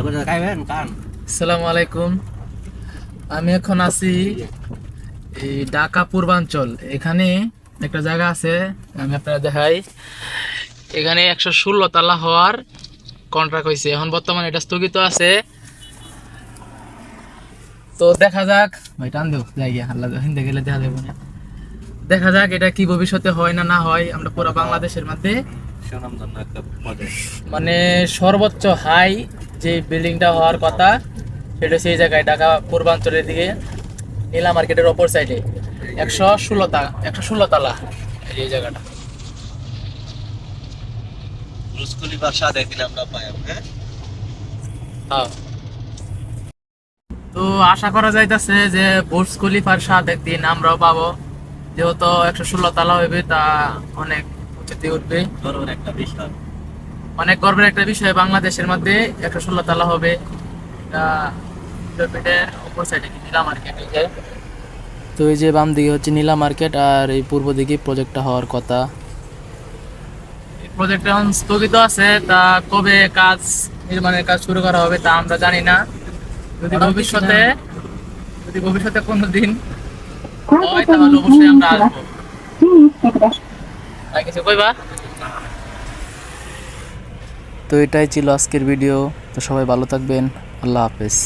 আসসালামু আলাইকুম। আমি এখন আছি এই ঢাকা পূর্বাঞ্চল। এখানে একটা জায়গা আছে আমি আপনারা দেখাই। এখানে একশো ষোলো তালা হওয়ার কন্ট্রাক্ট হয়েছে। এখন বর্তমানে এটা স্থগিত আছে। তো দেখা যাক। ভাই টান দেও জায়গা আল্লাহ হিন্দে গেলে দেখা যাবে না। দেখা যাক এটা কি ভবিষ্যতে হয় না না হয়। আমরা পুরো বাংলাদেশের মধ্যে মানে সর্বোচ্চ হাই যে বিল্ডিংটা হওয়ার কথা সেটা সেই জায়গায় ঢাকা পূর্বাঞ্চলের দিকে নীলা মার্কেটের অপর সাইডে একশো ষোলো তা একশো ষোলো তালা এই জায়গাটা। হ্যাঁ। তো আশা করা যাইতেছে যে বুর্জ খলিফার স্বাদ একদিন আমরাও পাবো। যেহেতু একশো ষোলো তালা হইবে তা অনেক উঁচুতে উঠবে। একটা বিষয়। অনেক গর্বের একটা বিষয় বাংলাদেশের মধ্যে একশো ষোলো তালা হবে অপর সাইডে নীলা মার্কেট এই যে তো এই যে বাম দিকে হচ্ছে নীলা মার্কেট আর এই পূর্ব দিকে প্রজেক্টটা হওয়ার কথা এই প্রজেক্টটা এখন স্থগিত আছে তা কবে কাজ নির্মাণের কাজ শুরু করা হবে তা আমরা জানি না যদি ভবিষ্যতে যদি ভবিষ্যতে কোনো দিন হয় তাহলে অবশ্যই আমরা আসব কিছু কইবা তো এটাই ছিল আজকের ভিডিও তো সবাই ভালো থাকবেন। আল্লাহ হাফেজ।